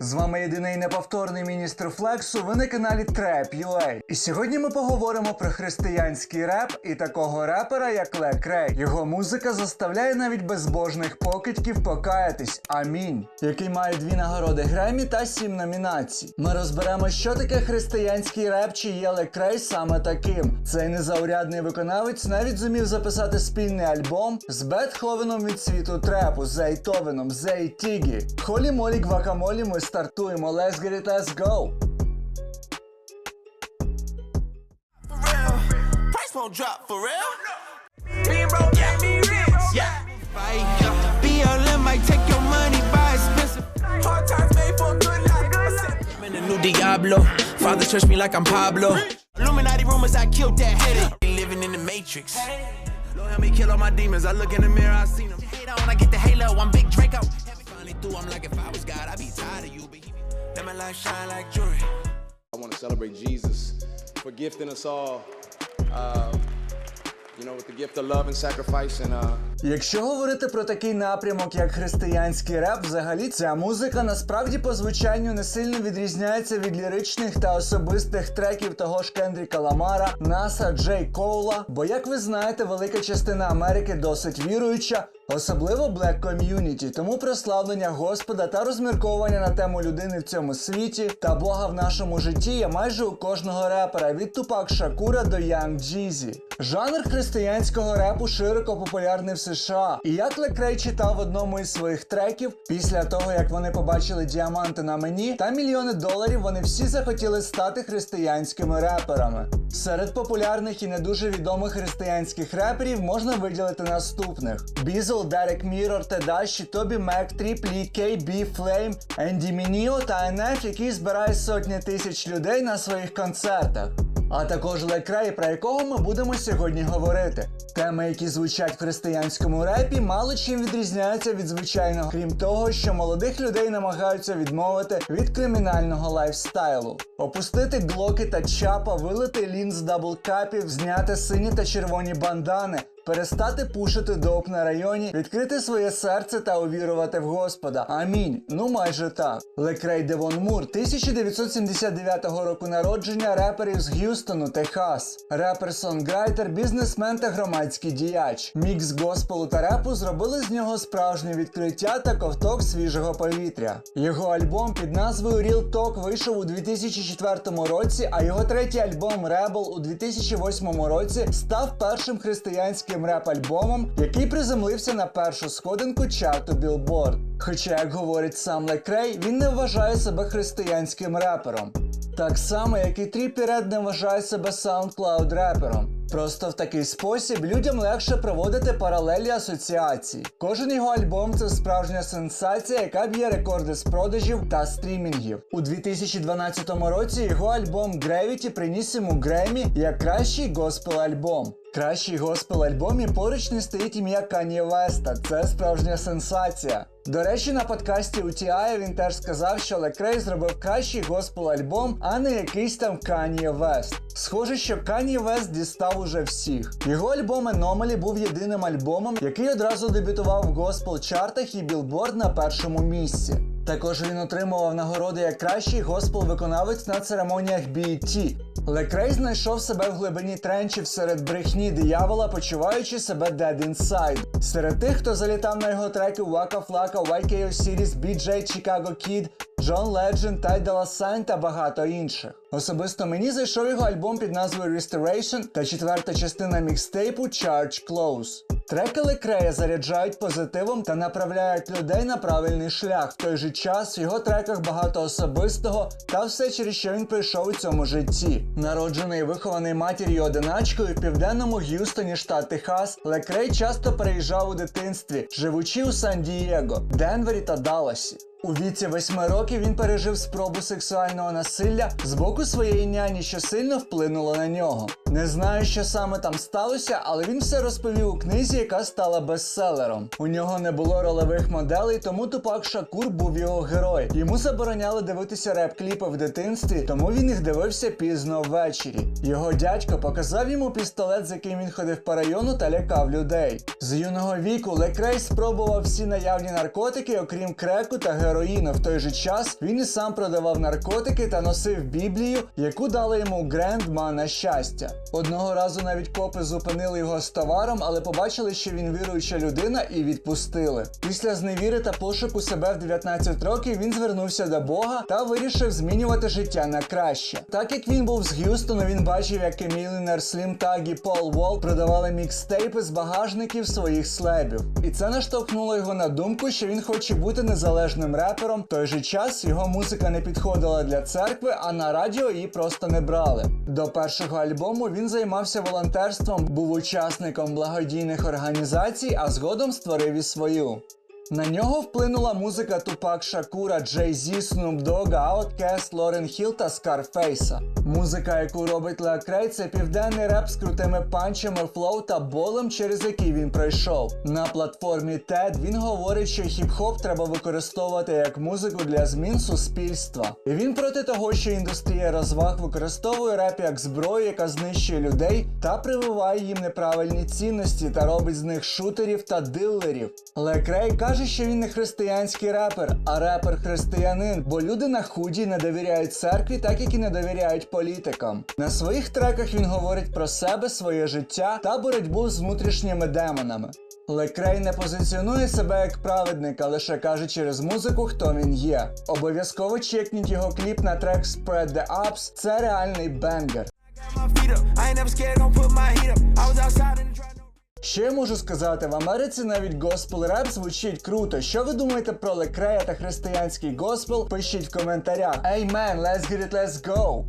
З вами єдиний неповторний міністр Флексу. Ви на каналі Trap.ua. І сьогодні ми поговоримо про християнський реп і такого репера, як Ле Крей. Його музика заставляє навіть безбожних покидьків покаятись. Амінь. Який має дві нагороди Гремі та сім номінацій. Ми розберемо, що таке християнський реп, чи є Ле Крей саме таким. Цей незаурядний виконавець навіть зумів записати спільний альбом з Бетховеном від світу трепу, з Ейтовеном, з Ейтігі. Холі молі гвакамолі стартуємо. Let's get it, let's go! for real. Price won't drop for real. Being broke got me rich. Yeah. Fight. BLM might take your money, buy expensive. Hard times made for a good life. I'm in the new Diablo. Father trust me like I'm Pablo. Illuminati rumors I killed that headache. Ain't living in the matrix. Lord help me kill all my demons. I look in the mirror, I see them. Hate on, I get the halo. I'm big Draco. Finally through, I'm like if I was God, I'd be tired of you. But he let my shine like jewelry. I want to celebrate Jesus for gifting us all, uh, you know, with the gift of love and sacrifice. And uh, Якщо говорити про такий напрямок, як християнський реп, взагалі ця музика насправді по звучанню не сильно відрізняється від ліричних та особистих треків того ж Кендріка Ламара, Наса, Джей Коула. Бо, як ви знаєте, велика частина Америки досить віруюча. Особливо Black Community, тому прославлення Господа та розмірковування на тему людини в цьому світі та Бога в нашому житті є майже у кожного репера від Тупак Шакура до Young Jeezy. Жанр християнського репу широко популярний в США. І як Лекрей читав в одному із своїх треків, після того як вони побачили діаманти на мені та мільйони доларів, вони всі захотіли стати християнськими реперами. Серед популярних і не дуже відомих християнських реперів можна виділити наступних: Бізл, Дерек Мірор, Тедаші, Тобі Мек, Тріп, Лі, Кей, Бі, Флейм, Енді Мініо та НФ, які збирають сотні тисяч людей на своїх концертах. А також Лекрей, про якого ми будемо сьогодні говорити. Теми, які звучать в християнському репі, мало чим відрізняються від звичайного, крім того, що молодих людей намагаються відмовити від кримінального лайфстайлу, опустити глоки та чапа, вилити лін з даблкапів, зняти сині та червоні бандани. Перестати пушити доп на районі, відкрити своє серце та увірувати в Господа. Амінь. Ну майже так. Лекрей Девон Мур, 1979 року народження, репер із Г'юстону, Техас. Репер, сонграйтер, бізнесмен та громадський діяч. Мікс госпелу та репу зробили з нього справжнє відкриття та ковток свіжого повітря. Його альбом під назвою Real Talk вийшов у 2004 році, а його третій альбом Rebel у 2008 році став першим християнським реп-альбомом, який приземлився на першу сходинку чарту Billboard. Хоча, як говорить сам Лекрей, він не вважає себе християнським репером. Так само, як і Тріпі Ред не вважає себе SoundCloud репером. Просто в такий спосіб людям легше проводити паралелі асоціацій. Кожен його альбом це справжня сенсація, яка б'є рекорди з продажів та стрімінгів. У 2012 році його альбом Gravity приніс йому Гремі як кращий госпел альбом. Кращий госпел альбомі поруч не стоїть ім'я Кані Веста. Це справжня сенсація. До речі, на подкасті у TI він теж сказав, що Лекрей зробив кращий госпел альбом, а не якийсь там Кані Вест. Схоже, що Кані Вест дістав уже всіх. Його альбом Anomaly був єдиним альбомом, який одразу дебютував в госпел чартах і білборд на першому місці. Також він отримував нагороди як кращий госпел-виконавець на церемоніях BET. Лекрей знайшов себе в глибині тренчів серед брехні диявола, почуваючи себе dead inside. Серед тих, хто залітав на його треки Waka Flaka, YKO Series, BJ, Chicago Kid, Джон Legend, Ty Dolla та багато інших. Особисто мені зайшов його альбом під назвою Restoration та четверта частина мікстейпу Charge Close. Треки Лекрея заряджають позитивом та направляють людей на правильний шлях. В той же час в його треках багато особистого та все, через що він пройшов у цьому житті. Народжений і вихований матір'ю одиначкою в південному Г'юстоні, штат Техас, Лекрей часто переїжджав у дитинстві, живучи у Сан-Дієго, Денвері та Далласі. У віці восьми років він пережив спробу сексуального насилля з боку своєї няні, що сильно вплинуло на нього. Не знаю, що саме там сталося, але він все розповів у книзі, яка стала бестселером. У нього не було ролевих моделей, тому Тупак Шакур був його герой. Йому забороняли дивитися реп-кліпи в дитинстві, тому він їх дивився пізно ввечері. Його дядько показав йому пістолет, з яким він ходив по району та лякав людей. З юного віку Лекрей спробував всі наявні наркотики, окрім креку та героїну. В той же час він і сам продавав наркотики та носив Біблію, яку дали йому Грендма на щастя. Одного разу навіть копи зупинили його з товаром, але побачили, що він віруюча людина, і відпустили. Після зневіри та пошуку себе в 19 років він звернувся до Бога та вирішив змінювати життя на краще. Так як він був з Г'юстону, він бачив, як Емілінер Слім Таг і Пол Волк продавали мікстейпи з багажників своїх слебів. І це наштовхнуло його на думку, що він хоче бути незалежним репером. В той же час його музика не підходила для церкви, а на радіо її просто не брали. До першого альбому він займався волонтерством, був учасником благодійних організацій, а згодом створив і свою. На нього вплинула музика Тупак Шакура, Джей Зі, Snoop Dogg, Outkast, Лорен Хіл та Скарфейса. Музика, яку робить Лекрей, це південний реп з крутими панчами, флоу та болем, через який він пройшов. На платформі TED він говорить, що хіп-хоп треба використовувати як музику для змін суспільства. І він проти того, що індустрія розваг використовує реп як зброю, яка знищує людей та прививає їм неправильні цінності та робить з них шутерів та дилерів. Лекрей каже, що він не християнський репер, а репер християнин, бо люди на худі не довіряють церкві, так як і не довіряють політикам. На своїх треках він говорить про себе, своє життя та боротьбу з внутрішніми демонами. Лекрей не позиціонує себе як праведник, а лише каже через музику, хто він є. Обов'язково чекніть його кліп на трек Spread the Ups. Це реальний бенгер. Я можу сказати, в Америці навіть госпел реп звучить круто. Що ви думаєте про Лекрея та християнський госпел? Пишіть в коментарях. Ей, мен, let's get it, let's go!